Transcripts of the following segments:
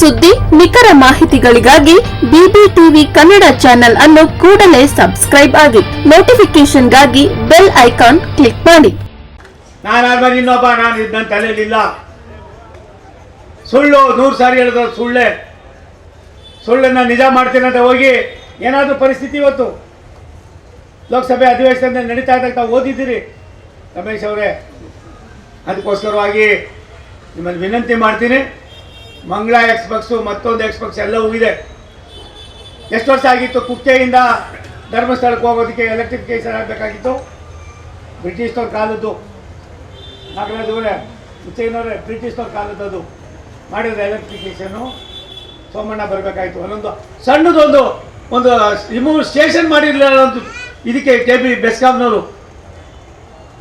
ಸುದ್ದಿ ನಿಖರ ಮಾಹಿತಿಗಳಿಗಾಗಿ ಬಿಬಿಟಿವಿ ಕನ್ನಡ ಚಾನೆಲ್ ಅನ್ನು ಕೂಡಲೇ ಸಬ್ಸ್ಕ್ರೈಬ್ ಆಗಿ ನೋಟಿಫಿಕೇಶನ್ಗಾಗಿ ಬೆಲ್ ಐಕಾನ್ ಕ್ಲಿಕ್ ಮಾಡಿ. ನಾನಾದ್ಮೇಲೆ ಇನ್ನೊಬ್ಬ ನಾನು ನನ್ನ ಸುಳ್ಳು, ನೂರು ಸಾರಿ ಹೇಳಿದ್ರು ಸುಳ್ಳೆ. ಸುಳ್ಳನ್ನು ನಿಜ ಮಾಡ್ತೀನಿ ಅಂತ ಹೋಗಿ ಏನಾದರೂ ಪರಿಸ್ಥಿತಿ ಇವತ್ತು? ಲೋಕಸಭೆ ಅಧಿವೇಶನದಲ್ಲಿ ನಡೀತಾ ಇದ್ದಾಗ ತಾವು ಓದಿದ್ದೀರಿ, ರಮೇಶ್ ಅವರೇ. ಅದಕ್ಕೋಸ್ಕರವಾಗಿ ನಿಮ್ಮಲ್ಲಿ ವಿನಂತಿ ಮಾಡ್ತೀನಿ. ಮಂಗಳ ಎಕ್ಸ್ಪಕ್ಸು ಮತ್ತೊಂದು ಎಕ್ಸ್ಪಕ್ಸ್ ಎಲ್ಲ ಇದೆ. ಎಷ್ಟು ವರ್ಷ ಆಗಿತ್ತು? ಕುಕ್ಕೆಯಿಂದ ಧರ್ಮಸ್ಥಳಕ್ಕೆ ಹೋಗೋದಕ್ಕೆ ಎಲೆಕ್ಟ್ರಿಫಿಕೇಶನ್ ಆಗಬೇಕಾಗಿತ್ತು. ಬ್ರಿಟಿಷ್ನವ್ರ ಕಾಲದ್ದು. ನಾಗರಾಜವರೇ ಅವರೇ, ಹುಚ್ಚಯ್ಯನವರೇ ಬ್ರಿಟಿಷ್ನವ್ರ ಕಾಲದ್ದು ಅದು. ಮಾಡಿದ್ರೆ ಎಲೆಕ್ಟ್ರಿಫಿಕೇಶನು ಸೋಮಣ್ಣ ಬರಬೇಕಾಯಿತು. ಒಂದೊಂದು ಸಣ್ಣದೊಂದು, ಒಂದು ರಿಮೂವ್ ಸ್ಟೇಷನ್ ಮಾಡಿರಲಿಲ್ಲ ಒಂದು ಇದಕ್ಕೆ ಕೆ ಬಿ ಬೆಸ್ಕಾಮ್ನವರು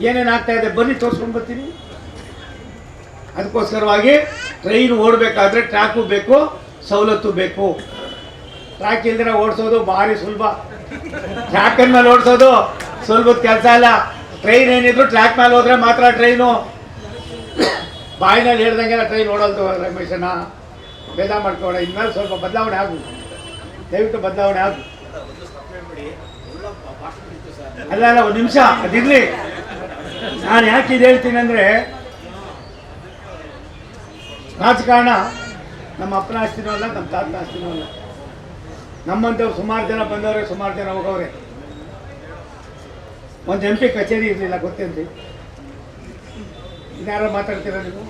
ಏನೇನು ಆಗ್ತಾ ಇದೆ? ಬನ್ನಿ, ತೋರಿಸ್ಕೊಂಡು ಬರ್ತೀನಿ. ಅದಕ್ಕೋಸ್ಕರವಾಗಿ ಟ್ರೈನ್ ಓಡಬೇಕಾದ್ರೆ ಟ್ರ್ಯಾಕು ಬೇಕು, ಸವಲತ್ತು ಬೇಕು. ಟ್ರ್ಯಾಕ್ ಇಲ್ದಿರ ಓಡಿಸೋದು ಭಾರಿ ಸುಲಭ. ಟ್ರ್ಯಾಕನ್ ಮೇಲೆ ಓಡಿಸೋದು ಸುಲಭದ ಕೆಲಸ ಇಲ್ಲ ಟ್ರೈನ್ ಏನಿದ್ರು ಟ್ರ್ಯಾಕ್ ಮೇಲೆ ಹೋದ್ರೆ ಮಾತ್ರ ಟ್ರೈನು ಬಾಯಿನಲ್ಲಿ ಹೇಳ್ದಂಗೆಲ್ಲ ಟ್ರೈನ್ ಓಡಲ್ದು ರಮೇಶನ ಭೇದ ಮಾಡ್ಕೋಣ ಇನ್ಮೇಲೆ ಸ್ವಲ್ಪ ಬದಲಾವಣೆ ಆಗು. ದಯವಿಟ್ಟು ಬದಲಾವಣೆ ಆಗು. ಅಲ್ಲ ಅಲ್ಲ, ಒಂದು ನಿಮಿಷ, ಅದಿರಲಿ. ನಾನು ಯಾಕೆ ಇದು ಹೇಳ್ತೀನಿ ಅಂದರೆ ರಾಜಕಾರಣ ನಮ್ಮ ಅಪ್ಪನ ಆಸ್ತಿನೂ ಅಲ್ಲ, ನಮ್ಮ ತಾತನ ಆಸ್ತಿನೂ ಅಲ್ಲ. ನಮ್ಮಂಥವ್ರು ಸುಮಾರು ಜನ ಬಂದವ್ರೆ, ಸುಮಾರು ಜನ ಹೋಗವ್ರೆ. ಒಂದು ಎಂ ಪಿ ಕಚೇರಿ ಇರಲಿಲ್ಲ, ಗೊತ್ತೇನ್ರಿ? ಇನ್ಯಾರೋ ಮಾತಾಡ್ತೀರ ನೀವು?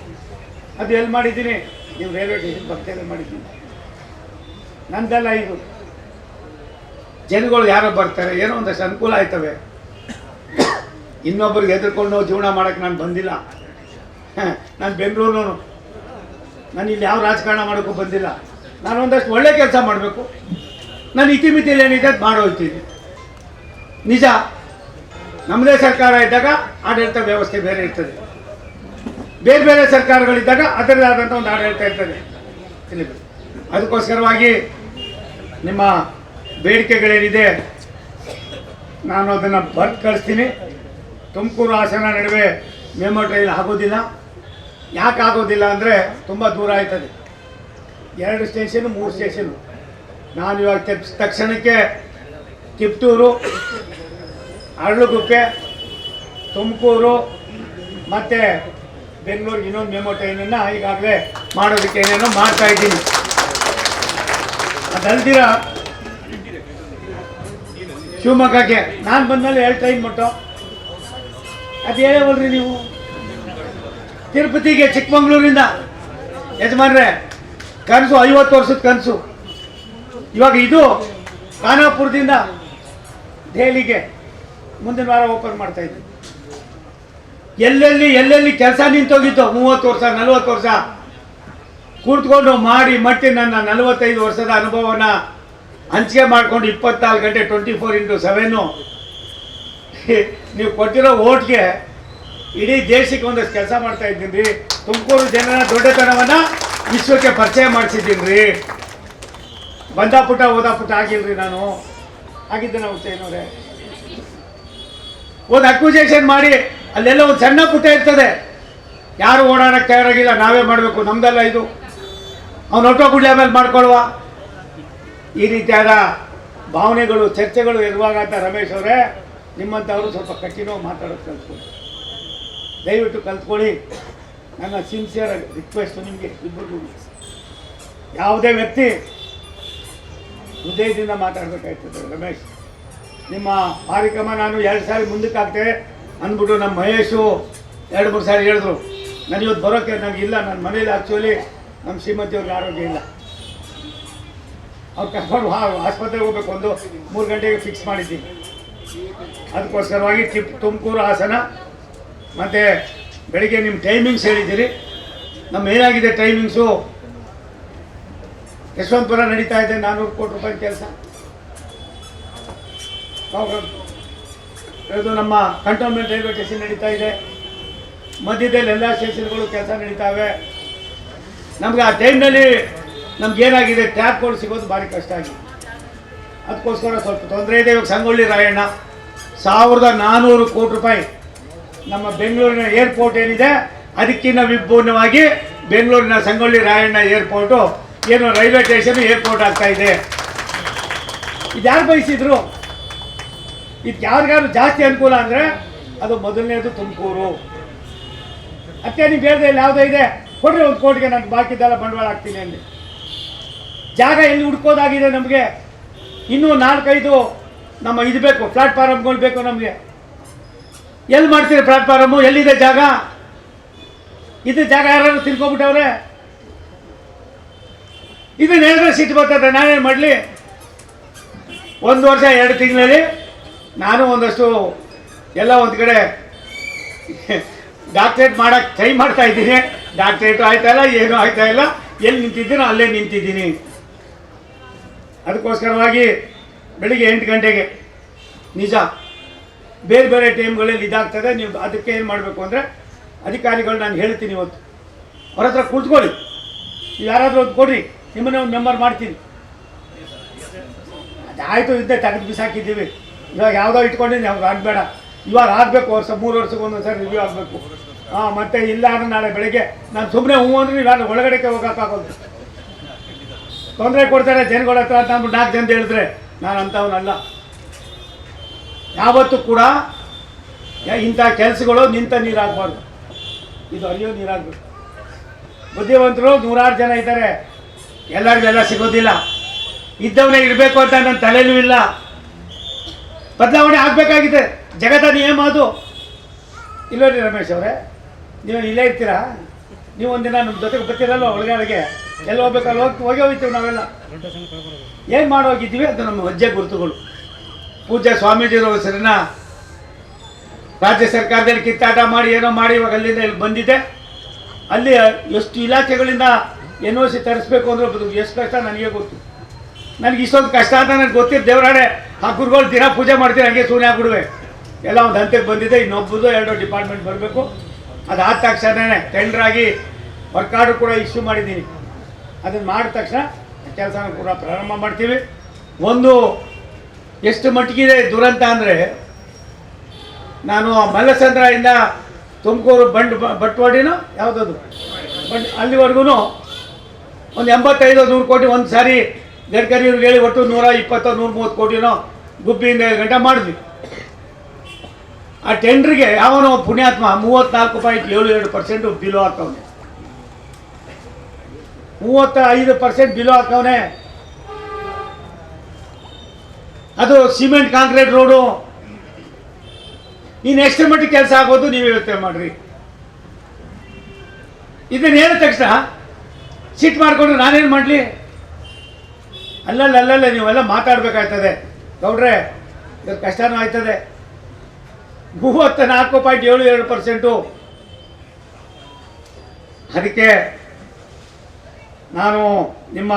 ಅದು ಎಲ್ಲಿ ಮಾಡಿದ್ದೀನಿ? ನೀವು ರೈಲ್ವೆ ಸ್ಟೇಷನ್ ಪಕ್ಕದಲ್ಲಿ ಮಾಡಿದ್ದೀನಿ. ನಂದೆಲ್ಲ ಇದು. ಜನಗಳು ಯಾರೋ ಬರ್ತಾರೆ, ಏನೋ ಒಂದಷ್ಟು ಅನುಕೂಲ ಆಯ್ತವೆ. ಇನ್ನೊಬ್ಬರಿಗೆ ಎದುರ್ಕೊಂಡು ಜೀವನ ಮಾಡೋಕ್ಕೆ ನಾನು ಬಂದಿಲ್ಲ. ನಾನು ಬೆಂಗಳೂರು ನಾನು ಇಲ್ಲಿ ಯಾವ ರಾಜಕಾರಣ ಮಾಡೋಕ್ಕೂ ಬಂದಿಲ್ಲ. ನಾನು ಒಂದಷ್ಟು ಒಳ್ಳೆ ಕೆಲಸ ಮಾಡಬೇಕು. ನಾನು ಇತಿಮಿತಿಯಲ್ಲಿ ಏನಿದೆ ಅದು ಮಾಡೋಯ್ತೀನಿ ನಿಜ, ನಮ್ಮದೇ ಸರ್ಕಾರ ಇದ್ದಾಗ ಆಡಳಿತ ವ್ಯವಸ್ಥೆ ಬೇರೆ ಇರ್ತದೆ. ಬೇರೆ ಬೇರೆ ಸರ್ಕಾರಗಳಿದ್ದಾಗ ಅದರದೇ ಆದಂಥ ಒಂದು ಆಡಳಿತ ಇರ್ತದೆ. ಅದಕ್ಕೋಸ್ಕರವಾಗಿ ನಿಮ್ಮ ಬೇಡಿಕೆಗಳೇನಿದೆ, ನಾನು ಅದನ್ನು ಬರ್ದು ಕಳಿಸ್ತೀನಿ. ತುಮಕೂರು ಹಾಸನ ನಡುವೆ ಮೆಮೋ ಆಗೋದಿಲ್ಲ ಯಾಕೆ ಆಗೋದಿಲ್ಲ ಅಂದರೆ ತುಂಬ ದೂರ ಆಯ್ತದೆ. ಎರಡು ಸ್ಟೇಷನು ಮೂರು ಸ್ಟೇಷನು ನಾನು ಇವಾಗ ತಕ್ಷಣಕ್ಕೆ ಕಿಪ್ಟೂರು ಅರಳುಗುಕ್ಕೆ, ತುಮಕೂರು, ಮತ್ತು ಬೆಂಗಳೂರಿಗೆ ಇನ್ನೊಂದು ಮೆಮೋ ಟ್ರೈನನ್ನು ಈಗಾಗಲೇ ಮಾಡೋದಕ್ಕೆ ಏನೇನೋ ಮಾಡ್ತಾ ಇದ್ದೀನಿ. ಅದಲ್ದಿರ ಶಿವಮೊಗ್ಗಕ್ಕೆ. ನಾನು ಬಂದಮೇಲೆ ಎರಡು ಟ್ರೈನ್ ಮಟ್ಟು ಅದು ಹೇಳೇವಲ್ರಿ ನೀವು? ತಿರುಪತಿಗೆ ಚಿಕ್ಕಮಂಗ್ಳೂರಿಂದ. ಯಜಮಾನ್ರೆ, ಕನಸು ಐವತ್ತು ವರ್ಷದ ಕನಸು. ಇವಾಗ ಇದು ಖಾನಾಪುರದಿಂದ ದೆಹಲಿಗೆ ಮುಂದಿನ ವಾರ ಓಪನ್ ಮಾಡ್ತಾ ಇದ್ವಿ ಎಲ್ಲೆಲ್ಲಿ ಎಲ್ಲೆಲ್ಲಿ ಕೆಲಸ ನಿಂತೋಗಿತ್ತು ಮೂವತ್ತು ವರ್ಷ, ನಲವತ್ತು ವರ್ಷ, ಕೂತ್ಕೊಂಡು ಮಾಡಿ ಮಟ್ಟಿ ನನ್ನ ನಲವತ್ತೈದು ವರ್ಷದ ಅನುಭವನ ಹಂಚಿಕೆ ಮಾಡಿಕೊಂಡು ಇಪ್ಪತ್ನಾಲ್ಕು ಗಂಟೆ ಟ್ವೆಂಟಿ ಫೋರ್ ಇಂಟು ಸೆವೆನ್ನು ನೀವು ಕೊಟ್ಟಿರೋ ಓಟ್ಗೆ ಇಡೀ ದೇಶಕ್ಕೆ ಒಂದಷ್ಟು ಕೆಲಸ ಮಾಡ್ತಾ ಇದ್ದೀನಿ ತುಮಕೂರು ಜನರ ದೊಡ್ಡತನವನ್ನು ವಿಶ್ವಕ್ಕೆ ಪರಿಚಯ ಮಾಡಿಸಿದ್ದೀನಿ ರೀ ಬಂದ ಪುಟ ಓದ ಪುಟ ಆಗಿಲ್ರಿ ನಾನು. ಆಗಿದ್ದೆ ನಾವು ಚೈನವ್ರೆ ಒಂದು ಅಕ್ವಿಜೇಷನ್ ಮಾಡಿ, ಅಲ್ಲೆಲ್ಲ ಒಂದು ಸಣ್ಣ ಪುಟ್ಟ ಇರ್ತದೆ. ಯಾರು ಓಡಾಡಕ್ಕೆ ತಯಾರಾಗಿಲ್ಲ, ನಾವೇ ಮಾಡಬೇಕು. ನಮ್ದಲ್ಲ ಇದು. ಅವ್ನು ಒಟ್ಟೋ ಗುಡ್ಲೆ ಮೇಲೆ ಮಾಡ್ಕೊಳ್ವಾ. ಈ ರೀತಿಯಾದ ಭಾವನೆಗಳು, ಚರ್ಚೆಗಳು ಇರುವಾಗ ಅಂತ ರಮೇಶ್ ಅವರೇ ನಿಮ್ಮಂಥವರು ಸ್ವಲ್ಪ ಕಠಿಣವಾಗಿ ಮಾತಾಡೋದು ಕಲ್ತ್ಕೊಳ್ಳಿ ದಯವಿಟ್ಟು ಕಲ್ತ್ಕೊಳ್ಳಿ. ನನ್ನ ಸಿನ್ಸಿಯರ್ ರಿಕ್ವೆಸ್ಟು ನಿಮಗೆ ಇಬ್ಬರಿಗೂ. ಯಾವುದೇ ವ್ಯಕ್ತಿ ಹೃದಯದಿಂದ ಮಾತಾಡಬೇಕಾಯ್ತದೆ, ರಮೇಶ್. ನಿಮ್ಮ ಕಾರ್ಯಕ್ರಮ ನಾನು ಎರಡು ಸಾರಿ ಮುಂದಕ್ಕೆ ಅಂದ್ಬಿಟ್ಟು ನಮ್ಮ ಮಹೇಶು ಎರಡು ಮೂರು ಸಾರಿ ಹೇಳಿದ್ರು. ನಾನು ಇವತ್ತು ಬರೋಕ್ಕೆ ನನಗೆ ಇಲ್ಲ ನನ್ನ ಮನೇಲಿ ಆ್ಯಕ್ಚುಲಿ ನಮ್ಮ ಶ್ರೀಮತಿಯವ್ರಿಗೆ ಆರೋಗ್ಯ ಇಲ್ಲ. ಅವ್ರು ಕರ್ಕೊಂಡು ಆಸ್ಪತ್ರೆಗೆ ಹೋಗ್ಬೇಕು ಒಂದು ಮೂರು ಗಂಟೆಗೆ ಫಿಕ್ಸ್ ಮಾಡಿದ್ದೀನಿ. ಅದಕ್ಕೋಸ್ಕರವಾಗಿ ತುಮಕೂರು ಹಾಸನ ಮತ್ತು ಬೆಳಿಗ್ಗೆ ನಿಮ್ಮ ಟೈಮಿಂಗ್ಸ್ ಹೇಳಿದ್ದೀರಿ. ನಮ್ಮ ಏನಾಗಿದೆ ಟೈಮಿಂಗ್ಸು ಯಶವಂತಪುರ ನಡೀತಾ ಇದೆ ನಾನ್ನೂರು ಕೋಟಿ ರೂಪಾಯಿ ಕೆಲಸ. ಇದು ನಮ್ಮ ಕಂಟೋನ್ಮೆಂಟ್ ರೈಲ್ವೆ ಸ್ಟೇಷನ್ ನಡೀತಾ ಇದೆ. ಮಧ್ಯದಲ್ಲಿ ಎಲ್ಲ ಸ್ಟೇಷನ್ಗಳು ಕೆಲಸ ನಡೀತಾವೆ. ನಮ್ಗೆ ಆ ಟೈಮ್ನಲ್ಲಿ ನಮ್ಗೆ ಏನಾಗಿದೆ ಟ್ಯಾಪ್ ಕೋಡ್ ಸಿಗೋದು ಭಾರಿ ಕಷ್ಟ ಆಗಿದೆ. ಅದಕ್ಕೋಸ್ಕರ ಸ್ವಲ್ಪ ತೊಂದರೆ ಇದೆ. ಇವಾಗ ಸಂಗೊಳ್ಳಿ ರಾಯಣ್ಣ, ಸಾವಿರದ ನಾನ್ನೂರು ಕೋಟಿ ರೂಪಾಯಿ ನಮ್ಮ ಬೆಂಗಳೂರಿನ ಏರ್ಪೋರ್ಟ್ ಏನಿದೆ ಅದಕ್ಕಿಂತ ವಿಭಿನ್ನವಾಗಿ ಬೆಂಗಳೂರಿನ ಸಂಗೊಳ್ಳಿ ರಾಯಣ್ಣ ಏರ್ಪೋರ್ಟು, ಏನು ರೈಲ್ವೆ ಸ್ಟೇಷನ್ ಏರ್ಪೋರ್ಟ್ ಆಗ್ತಾ ಇದೆ. ಇದು ಯಾರು ಬಯಸಿದ್ರು? ಇದು ಯಾರಿಗಾದ್ರು ಜಾಸ್ತಿ ಅನುಕೂಲ ಅಂದರೆ ಅದು ಮೊದಲನೇದು ತುಮಕೂರು. ಅತ್ತೆ ನೀವು ಬೇರೆ ಇಲ್ಲಿ ಯಾವುದೇ ಇದೆ? ಕೊಡ್ರಿ ಒಂದು ಕೋಟಿಗೆ ನಾನು ಬಾಕಿದ್ದೆಲ್ಲ ಬಂಡವಾಳ ಹಾಕ್ತೀನಿ ಅಲ್ಲಿ ಜಾಗ ಎಲ್ಲಿ ಹುಡ್ಕೋದಾಗಿದೆ ನಮಗೆ? ಇನ್ನೂ ನಾಲ್ಕೈದು ನಮ್ಮ ಇದು ಬೇಕು ಪ್ಲಾಟ್ಫಾರಮ್ಗಳು ಬೇಕು ನಮಗೆ. ಎಲ್ಲಿ ಮಾಡ್ತೀರಿ ಪ್ಲಾಟ್ಫಾರಮು ಎಲ್ಲಿದೆ ಜಾಗ? ಇದು ಜಾಗ ಯಾರು ತಿಳ್ಕೊಂಬಿಟ್ಟವ್ರೆ ಇದನ್ನ ಹೇಳಿದ್ರೆ ಸಿಟ್ಟು ಬರ್ತದೆ, ನಾನೇನು ಮಾಡಲಿ? ಒಂದು ವರ್ಷ, ಎರಡು ತಿಂಗಳಲ್ಲಿ ನಾನು ಒಂದಷ್ಟು ಎಲ್ಲ ಒಂದು ಕಡೆ ಡಾಕ್ಟ್ರೇಟ್ ಮಾಡೋಕ್ಕೆ ಟ್ರೈ ಮಾಡ್ತಾ ಇದ್ದೀನಿ. ಡಾಕ್ಟ್ರೇಟು ಆಯ್ತಾ ಇಲ್ಲ, ಏನೂ ಆಯ್ತಾ ಇಲ್ಲ. ಎಲ್ಲಿ ನಿಂತಿದ್ದೀನೋ ಅಲ್ಲೇ ನಿಂತಿದ್ದೀನಿ. ಅದಕ್ಕೋಸ್ಕರವಾಗಿ ಬೆಳಿಗ್ಗೆ ಎಂಟು ಗಂಟೆಗೆ, ನಿಜ. ಬೇರೆ ಬೇರೆ ಟೈಮ್ಗಳಲ್ಲಿ ಇದಾಗ್ತದೆ, ನೀವು ಅದಕ್ಕೆ ಏನು ಮಾಡಬೇಕು ಅಂದರೆ ಅಧಿಕಾರಿಗಳು ನಾನು ಹೇಳ್ತೀನಿ ಇವತ್ತು. ಅವ್ರ ಹತ್ರ ಯಾರಾದರೂ ಒಂದು ಕೊಡ್ರಿ, ನಿಮ್ಮನ್ನೇ ಒಂದು ಮೆಂಬರ್ ಮಾಡ್ತೀನಿ. ಅದಾಯಿತು, ಇದ್ದೆ ತೆಗೆದು ಬಿಸಾಕಿದ್ದೀವಿ. ಇವಾಗ ಯಾವುದೋ ಇಟ್ಕೊಂಡಿದ್ದೀನಿ ಅವ್ರು ಆಗಬೇಡ. ಇವಾಗ ಆಗಬೇಕು, ವರ್ಷ, ಮೂರು ವರ್ಷಕ್ಕೆ ಒಂದೊಂದು ಸರಿ ರಿವ್ಯೂ ಆಗಬೇಕು. ಹಾಂ, ಮತ್ತೆ ಇಲ್ಲ ಅಂದ್ರೆ ನಾಳೆ ಬೆಳಗ್ಗೆ ನಾನು ಸುಮ್ಮನೆ ಹ್ಞೂ ಅಂದ್ರೆ ನಾನು ಒಳಗಡೆ ಒಳಗಡೆಗೆ ಹೋಗೋಕ್ಕಾಗೋದು ತೊಂದರೆ ಕೊಡ್ತಾರೆ ಜನಗಳ ಹತ್ರ ಅಂತ ನಾಲ್ಕು ಜನ ಹೇಳಿದ್ರೆ ನಾನು ಅಂಥವನಲ್ಲ ಯಾವತ್ತೂ ಕೂಡ ಇಂಥ ಕೆಲಸಗಳು ನಿಂತ ನೀರಾಗಬಾರ್ದು. ಇದು ಅರಿಯೋ ನೀರಾಗಬೇಕು. ಬುದ್ಧಿವಂತರು ನೂರಾರು ಜನ ಇದ್ದಾರೆ. ಎಲ್ಲರಿಗೆಲ್ಲ ಸಿಗೋದಿಲ್ಲ. ಇದ್ದವನೇ ಇರಬೇಕು ಅಂತ ನನ್ನ ತಲೆಯೂ ಇಲ್ಲ. ಬದಲಾವಣೆ ಆಗಬೇಕಾಗಿದೆ. ಜಗತ್ತ ನಿಯಮ ಅದು. ಇಲ್ಲೋರಿ ರಮೇಶ್ ಅವರೇ, ನೀವು ಇಲ್ಲೇ ಇರ್ತೀರಾ? ನೀವು ಒಂದಿನ ನಮ್ಮ ಜೊತೆಗೆ ಬರ್ತೀರಲ್ಲ ಒಳಗಡೆಗೆ ಎಲ್ಲಿ ಹೋಗ್ಬೇಕಲ್ಲ ಹೋಗಿ ಹೋಗಿ ಹೋಗ್ತೀವಿ ನಾವೆಲ್ಲ. ಏನು ಮಾಡೋಗಿದ್ದೀವಿ? ಅದು ನಮ್ಮ ಹೆಜ್ಜೆ ಗುರುತುಗಳು. ಪೂಜ್ಯ ಸ್ವಾಮೀಜಿಯವರ ಹೆಸರನ್ನ ರಾಜ್ಯ ಸರ್ಕಾರದಲ್ಲಿ ಕಿತ್ತಾಟ ಮಾಡಿ ಏನೋ ಮಾಡಿ ಇವಾಗ ಅಲ್ಲಿಂದ ಇಲ್ಲಿ ಬಂದಿದೆ. ಅಲ್ಲಿ ಎಷ್ಟು ಇಲಾಖೆಗಳಿಂದ ಎನ್ ಒ ಸಿ ತರಿಸ್ಬೇಕು ಅಂದ್ರೆ ಅದು ಎಷ್ಟು ಕಷ್ಟ ನನಗೆ ಗೊತ್ತು. ನನಗೆ ಇಷ್ಟೊಂದು ಕಷ್ಟ ಅಂತ ನನಗೆ ಗೊತ್ತಿದ್ದು ದೇವರಾಣೆ, ಆ ಗುರುಗಳು ದಿನ ಪೂಜೆ ಮಾಡ್ತೀನಿ ಹಂಗೆ ಸೂನ್ಯ ಆಗ್ಬಿಡುವೆ ಎಲ್ಲ ಒಂದು ಹಂತಕ್ಕೆ ಬಂದಿದೆ. ಇನ್ನೊಬ್ಬದು ಎರಡು ಡಿಪಾರ್ಟ್ಮೆಂಟ್ ಬರಬೇಕು. ಅದಾದ ತಕ್ಷಣವೇ ಟೆಂಡರ್ ಆಗಿ ವರ್ಕ್ ಆರ್ಡರ್ ಕೂಡ ಇಶ್ಯೂ ಮಾಡಿದ್ದೀನಿ. ಅದನ್ನು ಮಾಡಿದ ತಕ್ಷಣ ಕೆಲಸನ ಕೂಡ ಪ್ರಾರಂಭ ಮಾಡ್ತೀವಿ. ಒಂದು ಎಷ್ಟು ಮಟ್ಟಿಗಿದೆ ದುರಂತ ಅಂದರೆ, ನಾನು ಮಲ್ಲಸಂದ್ರದಿಂದ ತುಮಕೂರು ಬಂಡ್ ಬಟ್ವಾಡಿನೋ ಯಾವುದದು? ಬಂಡ್ ಅಲ್ಲಿವರೆಗೂ ಒಂದು ಎಂಬತ್ತೈದು, ನೂರು ಕೋಟಿ ಒಂದು ಸಾರಿ ಗಡ್ಕರಿ ಇವ್ರಿಗೆ ಹೇಳಿ ಒಟ್ಟು ನೂರ ಇಪ್ಪತ್ತು, ನೂರ ಮೂವತ್ತು ಕೋಟಿನೋ ಗುಬ್ಬಿಯಿಂದ ಏಳು ಗಂಟೆ ಮಾಡಿದ್ವಿ. ಆ ಟೆಂಡ್ರಿಗೆ ಯಾವನೋ ಪುಣ್ಯಾತ್ಮ ಮೂವತ್ನಾಲ್ಕು ಪಾಯಿಂಟ್ ಏಳು ಎರಡು ಪರ್ಸೆಂಟು ಬಿಲೋ ಹಾಕವನೆ. ಮೂವತ್ತ ಐದು ಪರ್ಸೆಂಟ್ ಬಿಲೋ ಹಾಕವನೆ. ಅದು ಸಿಮೆಂಟ್, ಕಾಂಕ್ರೀಟ್ ರೋಡು. ಇನ್ನು ಎಷ್ಟು ಮಟ್ಟಿಗೆ ಕೆಲಸ ಆಗೋದು ನೀವು ಯೋಚನೆ ಮಾಡ್ರಿ. ಹೇಳಿದ ತಕ್ಷಣ ಸಿಟ್ ಮಾಡಿಕೊಂಡು ನಾನೇನು ಮಾಡಲಿ? ಅಲ್ಲಲ್ಲ ಅಲ್ಲಲ್ಲ, ನೀವೆಲ್ಲ ಮಾತಾಡಬೇಕಾಗ್ತದೆ ಗೌಡ್ರೆ ಇದ್ರ ಕಷ್ಟನೂ ಆಯ್ತದೆ. ಮೂವತ್ತ ನಾಲ್ಕು ಪಾಯಿಂಟ್ ಏಳು ಎರಡು ಪರ್ಸೆಂಟು. ಅದಕ್ಕೆ ನಾನು ನಿಮ್ಮ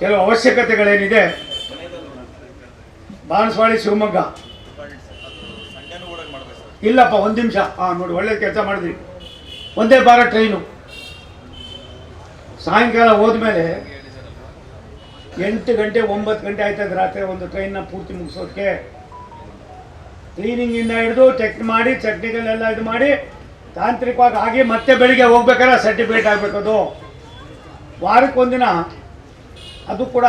ಕೆಲವು ಅವಶ್ಯಕತೆಗಳೇನಿದೆ ಬಾಣಸ್ವಾಡಿ ಶಿವಮೊಗ್ಗ. ಇಲ್ಲಪ್ಪ, ಒಂದು ನಿಮಿಷ. ಹಾಂ, ನೋಡಿ, ಒಳ್ಳೆ ಕೆಲಸ ಮಾಡಿದ್ರಿ. ಒಂದೇ ಬಾರ ಟ್ರೈನು ಸಾಯಂಕಾಲ ಹೋದ್ಮೇಲೆ ಎಂಟು ಗಂಟೆ, ಒಂಬತ್ತು ಗಂಟೆ ಆಯ್ತದ ರಾತ್ರಿ ಒಂದು ಟ್ರೈನ್ನ ಪೂರ್ತಿ ಮುಗಿಸೋದಕ್ಕೆ ಕ್ಲೀನಿಂಗಿಂದ ಹಿಡಿದು ಚೆಕ್ ಮಾಡಿ ಎಲ್ಲ ಇದು ಮಾಡಿ, ತಾಂತ್ರಿಕವಾಗಿ ಆಗಿ ಮತ್ತೆ ಬೆಳಿಗ್ಗೆ ಹೋಗ್ಬೇಕಾದ್ರೆ ಸರ್ಟಿಫಿಕೇಟ್ ಆಗಬೇಕದು. ವಾರಕ್ಕೊಂದಿನ, ಅದು ಕೂಡ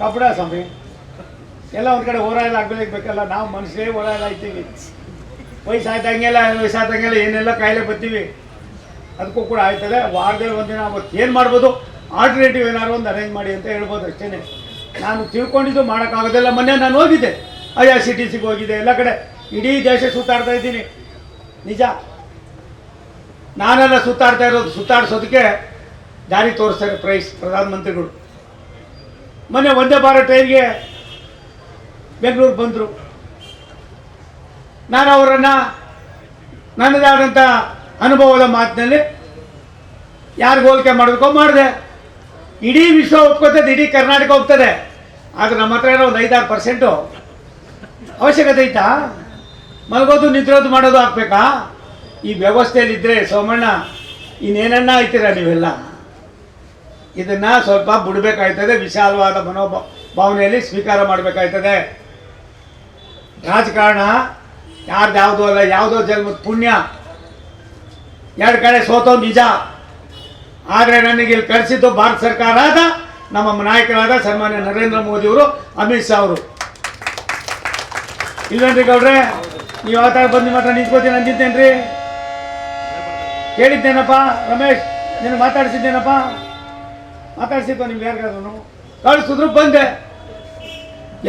ಕಬಡ ಸ್ವಾಮಿ. ಎಲ್ಲ ಒಂದು ಕಡೆ ಓರಾಯಲ್ ಬೇಕಲ್ಲ? ನಾವು ಮನುಷ್ಯರೇ ಓರಾಯಲ್ ಆಯ್ತೀವಿ ವಯಸ್ಸಾಯ್ತಂಗೆಲ್ಲ ವಯಸ್ಸಾಯ್ತಂಗೆಲ್ಲ ಏನೆಲ್ಲ ಕಾಯಿಲೆ ಬರ್ತೀವಿ? ಅದಕ್ಕೂ ಕೂಡ ಆಯ್ತದೆ. ವಾರದಲ್ಲಿ ಒಂದಿನ ಅವತ್ತು ಏನು ಮಾಡ್ಬೋದು? ಆಲ್ಟರ್ನೇಟಿವ್ ಏನಾದ್ರು ಒಂದು ಅರೇಂಜ್ ಮಾಡಿ ಅಂತ ಹೇಳ್ಬೋದು ಅಷ್ಟೇ ನಾನು ತಿಳ್ಕೊಂಡಿದ್ದು ಮಾಡೋಕ್ಕಾಗೋದಿಲ್ಲ. ಮೊನ್ನೆ ನಾನು ಹೋಗಿದ್ದೆ. ಆರ್ ಸಿ ಟಿ ಸಿಗೆ ಹೋಗಿದ್ದೆ. ಎಲ್ಲ ಕಡೆ ಇಡೀ ದೇಶ ಸುತ್ತಾಡ್ತಾ ಇದ್ದೀನಿ. ನಿಜ? ನಾನೆಲ್ಲ ಸುತ್ತಾಡ್ತಾ ಇರೋದು, ಸುತ್ತಾಡ್ಸೋದಕ್ಕೆ ದಾರಿ ತೋರಿಸ್ತಾರೆ ಪ್ರೈಸ್ ಪ್ರಧಾನಮಂತ್ರಿಗಳು. ಮೊನ್ನೆ ಒಂದೇ ಭಾರತ್ ಟ್ರೈನ್ಗೆ ಬೆಂಗಳೂರು ಬಂದರು. ನಾನು ಅವರನ್ನು ನನ್ನದಾದಂಥ ಅನುಭವದ ಮಾತಿನಲ್ಲಿ ಯಾರು ಹೋಲಿಕೆ ಮಾಡಬೇಕೋ, ಮಾಡಿದೆ. ಇಡೀ ವಿಶ್ವ ಒಪ್ಕೋತದೆ, ಇಡೀ ಕರ್ನಾಟಕ ಹೋಗ್ತದೆ ಆದರೆ ನಮ್ಮ ಹತ್ರ ಏನೋ ಒಂದು ಐದಾರು ಪರ್ಸೆಂಟು ಅವಶ್ಯಕತೆ ಐತಾ ಮಲಗೋದು ನಿದ್ರೋದು ಮಾಡೋದು ಹಾಕ್ಬೇಕಾ ಈ ವ್ಯವಸ್ಥೆಯಲ್ಲಿದ್ದರೆ ಸೋಮಣ್ಣ ಇನ್ನೇನನ್ನ ಆಯ್ತೀರ ನೀವೆಲ್ಲ? ಇದನ್ನು ಸ್ವಲ್ಪ ಬಿಡಬೇಕಾಯ್ತದೆ, ವಿಶಾಲವಾದ ಮನೋಭಾವನೆಯಲ್ಲಿ ಸ್ವೀಕಾರ ಮಾಡಬೇಕಾಯ್ತದೆ. ರಾಜಕಾರಣ ಯಾರ್ದು ಯಾವುದೋ ಅಲ್ಲ, ಯಾವುದೋ ಜನ್ಮದ ಪುಣ್ಯ. ಎರಡು ಕಡೆ ಸೋತೋ ನಿಜ. ಆದರೆ ನನಗೆ ಇಲ್ಲಿ ಕಳಿಸಿದ್ದು ಭಾರತ ಆದ ನಮ್ಮ ನಾಯಕರಾದ ಸನ್ಮಾನ್ಯ ನರೇಂದ್ರ ಮೋದಿ ಅವರು, ಅಮಿತ್ ಶಾ ಅವರು. ಇಲ್ಲೇನ್ರಿ ಗೌಡ್ರೆ, ನೀವು ಆ ಥರ ಬಂದು ಮಾತ್ರ ನಿಂತ್ಕೋತೀನಿ ಅಂದಿದ್ದೇನ್ರಿ ಕೇಳಿದ್ದೇನಪ್ಪ, ರಮೇಶ್ ನೀನು ಮಾತಾಡಿಸಿದ್ದೇನಪ್ಪ? ಮಾತಾಡಿಸಿದ್ದು ನಿಮ್ಗೆ ಯಾರಿಗಾದ್ರು? ಕಳಿಸಿದ್ರು ಬಂದೆ.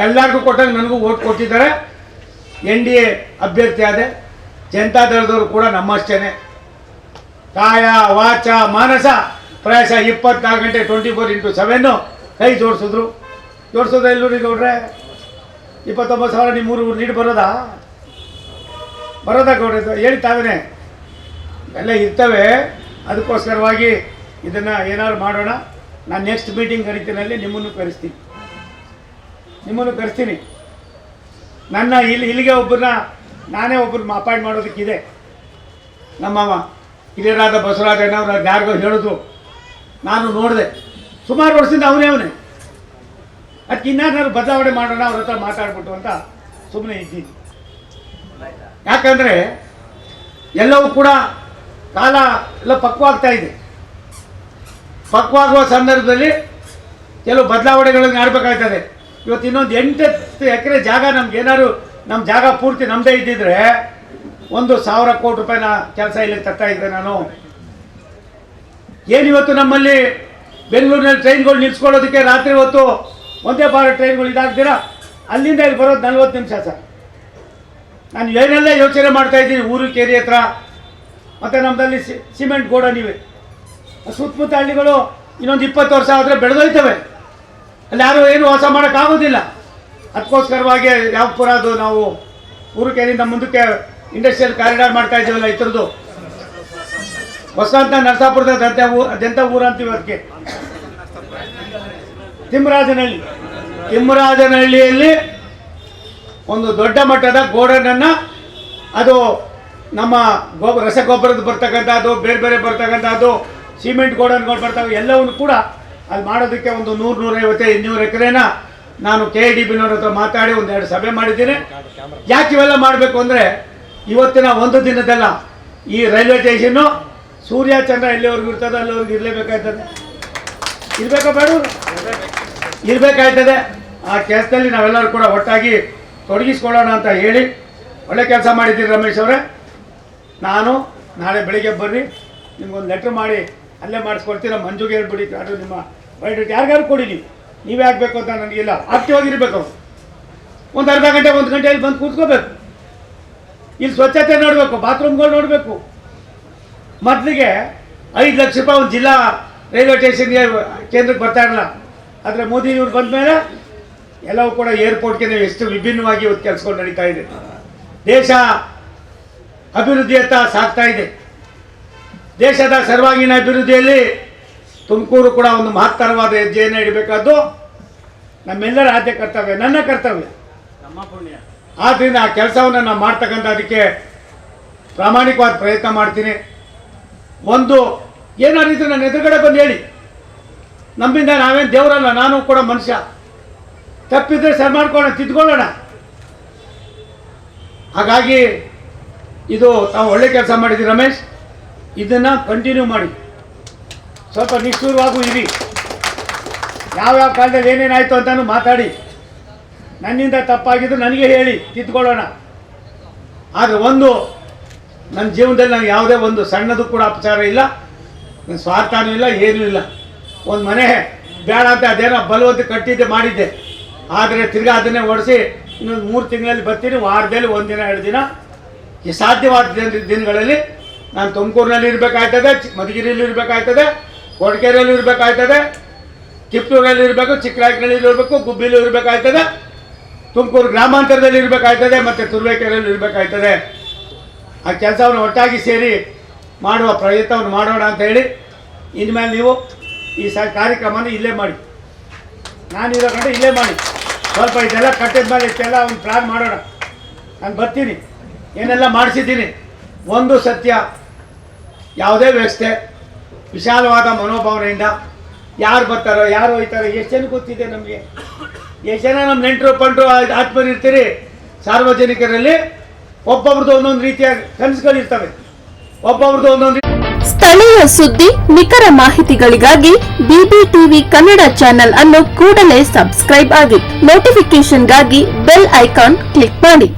ಎಲ್ಲರಿಗೂ ಕೊಟ್ಟಂಗೆ ನನಗೂ ಓಟ್ ಕೊಟ್ಟಿದ್ದಾರೆ. ಎನ್ ಡಿ ಎ ಅಭ್ಯರ್ಥಿ ಆದೆ ಜನತಾದಳದವರು ಕೂಡ ನಮ್ಮಷ್ಟೇ ಕಾಯ, ವಾಚ, ಮಾನಸ ಪ್ರಾಯಶಃ ಇಪ್ಪತ್ನಾಲ್ಕು ಗಂಟೆ ಟ್ವೆಂಟಿ ಫೋರ್ ಇಂಟು ಸೆವೆನ್ನು ಕೈ ಜೋಡಿಸಿದ್ರು. ಜೋಡಿಸೋದ ಎಲ್ಲೂರಿ ಗೌಡ್ರೆ ಇಪ್ಪತ್ತೊಂಬತ್ತು ಸಾವಿರ ನಿಮ್ಮ ಮೂರು ನೀಡಿ ಬರೋದಾ? ಬರೋದಾ ಗೌಡ್ರೆ ಹೇಳಿ ತಾವೇನೆ. ಎಲ್ಲ ಇರ್ತವೆ. ಅದಕ್ಕೋಸ್ಕರವಾಗಿ ಇದನ್ನು ಏನಾದ್ರು ಮಾಡೋಣ. ನಾನು ನೆಕ್ಸ್ಟ್ ಮೀಟಿಂಗ್ ಕರಿತೀನಲ್ಲಿ ನಿಮ್ಮನ್ನು ಕರೆಸ್ತೀನಿ. ನಿಮ್ಮನ್ನು ಕರೆಸ್ತೀನಿ. ನನ್ನ ಇಲ್ಲಿ ಇಲ್ಲಿಗೆ ಒಬ್ಬರನ್ನ ನಾನೇ ಒಬ್ಬರು ಅಪಾಯಿಂಟ್ ಮಾಡೋದಕ್ಕಿದೆ. ನಮ್ಮ ಹಿರಿಯರಾದ ಬಸವರಾಜಣ್ಣವ್ರು ಅದು ಯಾರಿಗೋ ಹೇಳಿದ್ರು. ನಾನು ನೋಡಿದೆ. ಸುಮಾರು ವರ್ಷದಿಂದ ಅವನೇ ಅವನೇ. ಅದಕ್ಕೆ ಬದಲಾವಣೆ ಮಾಡೋಣ, ಅವ್ರ ಹತ್ರ ಮಾತಾಡ್ಬಿಟ್ಟು ಅಂತ ಸುಮ್ಮನೆ ಇದ್ದೀನಿ. ಯಾಕಂದರೆ ಎಲ್ಲವೂ ಕೂಡ ಕಾಲ ಎಲ್ಲ ಪಕ್ವಾಗ್ತಾ ಇದೆ. ಪಕ್ವಾಗುವ ಸಂದರ್ಭದಲ್ಲಿ ಕೆಲವು ಬದಲಾವಣೆಗಳನ್ನು ಮಾಡಬೇಕಾಗ್ತದೆ ಇವತ್ತು ಇನ್ನೊಂದು ಎಂಟತ್ತು ಎಕರೆ ಜಾಗ ನಮ್ಗೆ ಏನಾದ್ರು ನಮ್ಮ ಜಾಗ ಪೂರ್ತಿ ನಮ್ಮದೇ ಇದ್ದಿದ್ರೆ ಒಂದು ಸಾವಿರ ಕೋಟಿ ರೂಪಾಯಿನ ಕೆಲಸ ಇಲ್ಲಿ ತರ್ತಾ ಇದ್ದೆ ನಾನು. ಏನಿವತ್ತು ನಮ್ಮಲ್ಲಿ ಬೆಂಗಳೂರಿನಲ್ಲಿ ಟ್ರೈನ್ಗಳು ನಿಲ್ಸ್ಕೊಳ್ಳೋದಕ್ಕೆ ರಾತ್ರಿ ಹೊತ್ತು ಒಂದೇ ಬಾರ ಟ್ರೈನ್ಗಳು ಇದಾಗ್ತೀರಾ ಅಲ್ಲಿಂದ ಇಲ್ಲಿ ಬರೋದು ನಲ್ವತ್ತು ನಿಮಿಷ ಸರ್. ನಾನು ಏನೆಲ್ಲ ಯೋಚನೆ ಮಾಡ್ತಾ ಇದ್ದೀನಿ ಊರು ಕೇರಿ ಹತ್ರ, ಮತ್ತು ನಮ್ಮದಲ್ಲಿ ಸಿಮೆಂಟ್ ಗೋಡನ್ ಇವೆ ಸುತ್ತಮುತ್ತ ಹಳ್ಳಿಗಳು ಇನ್ನೊಂದು ಇಪ್ಪತ್ತು ವರ್ಷ ಆದರೆ ಬೆಳೆದೋಯ್ತವೆ. ಅಲ್ಲಿ ಯಾರು ಏನು ವಾಸ ಮಾಡೋಕ್ಕಾಗೋದಿಲ್ಲ ಅದಕ್ಕೋಸ್ಕರವಾಗಿ ಯಾವ ಪುರ ಅದು ನಾವು ಊರು ಕೇರಿಯಿಂದ ಮುಂದಕ್ಕೆ ಇಂಡಸ್ಟ್ರಿಯಲ್ ಕಾರಿಡಾರ್ ಮಾಡ್ತಾ ಇದ್ದೀವಲ್ಲ ಇತರದ್ದು ಹೊಸಂತ ನರಸಾಪುರದ ದಂತ ಊರು ಅದೆಂಥ ಊರು ಅಂತೀವಿ ಅದಕ್ಕೆ ತಿಮ್ಮರಾಜನಹಳ್ಳಿ. ತಿಮ್ಮರಾಜನಹಳ್ಳಿಯಲ್ಲಿ ಒಂದು ದೊಡ್ಡ ಮಟ್ಟದ ಗೋಡನನ್ನು ಅದು ನಮ್ಮ ಗೊಬ್ಬರ ರಸಗೊಬ್ಬರದ ಬರ್ತಕ್ಕಂಥದ್ದು ಬೇರೆ ಬೇರೆ ಬರ್ತಕ್ಕಂಥದ್ದು, ಸಿಮೆಂಟ್ ಗೋಡನ್ಗಳು ಬರ್ತವೆ, ಎಲ್ಲವನ್ನು ಕೂಡ ಅಲ್ಲಿ ಮಾಡೋದಕ್ಕೆ ಒಂದು ನೂರು, ನೂರೈವತ್ತು, ಇನ್ನೂರು ಎಕರೆನ ನಾನು ಕೆ ಡಿ ಬಿನವ್ರ ಹತ್ರ ಮಾತಾಡಿ ಒಂದೆರಡು ಸಭೆ ಮಾಡಿದ್ದೀನಿ. ಯಾಕೆ ಇವೆಲ್ಲ ಮಾಡಬೇಕು ಅಂದರೆ ಇವತ್ತಿನ ಒಂದು ದಿನದಲ್ಲ ಈ ರೈಲ್ವೆ ಸ್ಟೇಷನ್ನು ಸೂರ್ಯ ಚಂದ್ರ ಎಲ್ಲಿವರೆಗೂ ಇರ್ತದೆ ಅಲ್ಲಿವರೆಗೂ ಇರಲೇಬೇಕಾಯ್ತದೆ. ಇರಬೇಕಾ ಬೇಡ ಇರಬೇಕಾಯ್ತದೆ. ಆ ಕೆಲಸದಲ್ಲಿ ನಾವೆಲ್ಲರೂ ಕೂಡ ಒಟ್ಟಾಗಿ ತೊಡಗಿಸ್ಕೊಳ್ಳೋಣ ಅಂತ ಹೇಳಿ ಒಳ್ಳೆ ಕೆಲಸ ಮಾಡಿದ್ದೀರಿ ರಮೇಶ್ ಅವರೇ. ನಾನು ನಾಳೆ ಬೆಳಿಗ್ಗೆ ಬರ್ರಿ, ನಿಮ್ಗೊಂದು ಲೆಟ್ರ್ ಮಾಡಿ ಅಲ್ಲೇ ಮಾಡಿಸ್ಕೊಳ್ತೀರ ಮಂಜುಗೆ ಹೇಳ್ಬಿಡಿ ಅದು ನಿಮ್ಮ ಬಯೋಡೇಟ್ ಯಾರಿಗಾರು ಕೊಡಿ ನೀವು. ನೀವೇ ಆಗಬೇಕು ಅಂತ ನನಗಿಲ್ಲ ಆಕ್ಟಿವಾಗಿರ್ಬೇಕು ಅವ್ರು. ಒಂದು ಅರ್ಧ ಗಂಟೆ, ಒಂದು ಗಂಟೆ ಇಲ್ಲಿ ಬಂದು ಕೂತ್ಕೋಬೇಕು. ಇಲ್ಲಿ ಸ್ವಚ್ಛತೆ ನೋಡಬೇಕು, ಬಾತ್ರೂಮ್ಗಳು ನೋಡಬೇಕು. ಮೊದಲಿಗೆ ಐದು ಲಕ್ಷ ರೂಪಾಯಿ ಒಂದು ಜಿಲ್ಲಾ ರೈಲ್ವೆ ಸ್ಟೇಷನ್ಗೆ ಕೇಂದ್ರಕ್ಕೆ ಬರ್ತಾ ಇರಲ್ಲ. ಆದರೆ ಮೋದಿ ಇವ್ರು ಬಂದ ಮೇಲೆ ಎಲ್ಲವೂ ಕೂಡ ಏರ್ಪೋರ್ಟ್ಗೆ ನೀವು ಎಷ್ಟು ವಿಭಿನ್ನವಾಗಿ ಇವತ್ತು ಕೆಲಸಗಳು ನಡೀತಾ ಇದೆ. ದೇಶ ಅಭಿವೃದ್ಧಿಯತ್ತ ಸಾಗ್ತಾ ಇದೆ. ದೇಶದ ಸರ್ವಾಂಗೀಣ ಅಭಿವೃದ್ಧಿಯಲ್ಲಿ ತುಮಕೂರು ಕೂಡ ಒಂದು ಮಹತ್ತರವಾದ ಹೆಜ್ಜೆಯನ್ನು ಇಡಬೇಕಾದ್ದು. ನಮ್ಮೆಲ್ಲರ ಆದ್ಯ ಕರ್ತವ್ಯ ನನ್ನ ಕರ್ತವ್ಯ. ನಮ್ಮ ಪುಣ್ಯ. ಆದ್ದರಿಂದ ಆ ಕೆಲಸವನ್ನು ನಾನು ಮಾಡ್ತಕ್ಕಂಥ ಅದಕ್ಕೆ ಪ್ರಾಮಾಣಿಕವಾದ ಪ್ರಯತ್ನ ಮಾಡ್ತೀನಿ. ಒಂದು ಏನಾದ್ರೂ ಇದ್ರೆ ನನ್ನ ಎದುರುಗಡೆ ಬಂದು ಹೇಳಿ. ನಮ್ಮಿಂದ ನಾವೇನು ದೇವರಲ್ಲ ನಾನು ಕೂಡ ಮನುಷ್ಯ. ತಪ್ಪಿದ್ರೆ ಸರಿ ಮಾಡ್ಕೊಳ್ಳೋಣ ತಿದ್ಕೊಳ್ಳೋಣ. ಹಾಗಾಗಿ ಇದು ತಾವು ಒಳ್ಳೆ ಕೆಲಸ ಮಾಡಿದ್ದೀವಿ ರಮೇಶ್. ಇದನ್ನು ಕಂಟಿನ್ಯೂ ಮಾಡಿ. ಸ್ವಲ್ಪ ನಿಷ್ಠೂರವಾಗೂ ಇರಿ ಯಾವ್ಯಾವ ಕಾಲದಲ್ಲಿ ಏನೇನಾಯಿತು ಅಂತಾನು ಮಾತಾಡಿ. ನನ್ನಿಂದ ತಪ್ಪಾಗಿದ್ದು ನನಗೆ ಹೇಳಿ, ತಿದ್ಕೊಳ್ಳೋಣ. ಆದರೆ ಒಂದು, ನನ್ನ ಜೀವನದಲ್ಲಿ ನನಗೆ ಯಾವುದೇ ಒಂದು ಸಣ್ಣದು ಕೂಡ ಅಪಚಾರ ಇಲ್ಲ ಸ್ವಾರ್ಥನೂ ಇಲ್ಲ, ಏನೂ ಇಲ್ಲ. ಒಂದು ಮನೆ ಬೇಡ ಅಂತ ಅದೇನೋ ಬಲವಂತ ಕಟ್ಟಿದ್ದೆ ಮಾಡಿದ್ದೆ. ಆದರೆ ತಿರ್ಗಾ ಅದನ್ನೇ ಓಡಿಸಿ ಇನ್ನೊಂದು ಮೂರು ತಿಂಗಳಲ್ಲಿ ಬರ್ತೀನಿ, ವಾರದಲ್ಲಿ ಒಂದು ದಿನ ಎರಡು ದಿನ. ಈ ಸಾಧ್ಯವಾದ ದಿನ ದಿನಗಳಲ್ಲಿ ನಾನು ತುಮಕೂರಿನಲ್ಲಿ ಇರಬೇಕಾಯ್ತದೆ ಮಧುಗಿರಿಯಲ್ಲಿ ಇರಬೇಕಾಯ್ತದೆ ಕೊಡಗೇರಿಯಲ್ಲಿ ಇರಬೇಕಾಯ್ತದೆ ಕಿತ್ತೂರಲ್ಲಿ ಇರಬೇಕು ಚಿಕ್ಕರಾಯಕನಲ್ಲಿ ಇರಬೇಕು ಗುಬ್ಬಿಲಿ ಇರಬೇಕಾಯ್ತದೆ, ತುಮಕೂರು ಗ್ರಾಮಾಂತರದಲ್ಲಿ ಇರಬೇಕಾಯ್ತದೆ, ಮತ್ತು ತುರುವೇಕೆರೆಯಲ್ಲಿ ಇರಬೇಕಾಯ್ತದೆ. ಆ ಕೆಲಸವನ್ನು ಒಟ್ಟಾಗಿ ಸೇರಿ ಮಾಡುವ ಪ್ರಯತ್ನವನ್ನು ಮಾಡೋಣ ಅಂತ ಹೇಳಿ, ಇನ್ಮೇಲೆ ನೀವು ಈ ಸ ಕಾರ್ಯಕ್ರಮನ ಇಲ್ಲೇ ಮಾಡಿ. ನಾನಿರೋ ಕಡೆ ಇಲ್ಲೇ ಮಾಡಿ. ಸ್ವಲ್ಪ ಇದೆಲ್ಲ ಕಟ್ಟಿದ ಮೇಲೆ ಇಷ್ಟೆಲ್ಲ ಒಂದು ಪ್ಲ್ಯಾನ್ ಮಾಡೋಣ. ನಾನು ಬರ್ತೀನಿ. ಏನೆಲ್ಲ ಮಾಡಿಸಿದ್ದೀನಿ? ಒಂದು ಸತ್ಯ. ಯಾವುದೇ ವ್ಯವಸ್ಥೆ, ವಿಶಾಲವಾದ ಮನೋಭಾವನೆಯಿಂದ ಯಾರು ಬರ್ತಾರೋ, ಯಾರು ಹೋಯ್ತಾರೋ ಎಷ್ಟು ಜನ ಗೊತ್ತಿದೆ ನಮಗೆ? ಎಷ್ಟು ಜನ ನಮ್ಮ ನೆಂಟರು ಪಂಟರು ಆತ್ಮರು ಇರ್ತೀರಿ? ಸಾರ್ವಜನಿಕರಲ್ಲಿ ಒಬ್ಬೊಬ್ರದ್ದು ಒಂದೊಂದು ರೀತಿಯ ಕನಸುಗಳಿರ್ತವೆ. ಒಬ್ಬೊಬ್ರದ್ದು ಒಂದೊಂದು ಸ್ಥಳೀಯ ಸುದ್ದಿ, ನಿಖರ ಮಾಹಿತಿಗಳಿಗಾಗಿ ಬಿಬಿ ಟಿವಿ ಕನ್ನಡ ಚಾನೆಲ್ ಅನ್ನು ಕೂಡಲೇ ಸಬ್ಸ್ಕ್ರೈಬ್ ಆಗಿ ನೋಟಿಫಿಕೇಶನ್ಗಾಗಿ ಬೆಲ್ ಐಕಾನ್ ಕ್ಲಿಕ್ ಮಾಡಿ.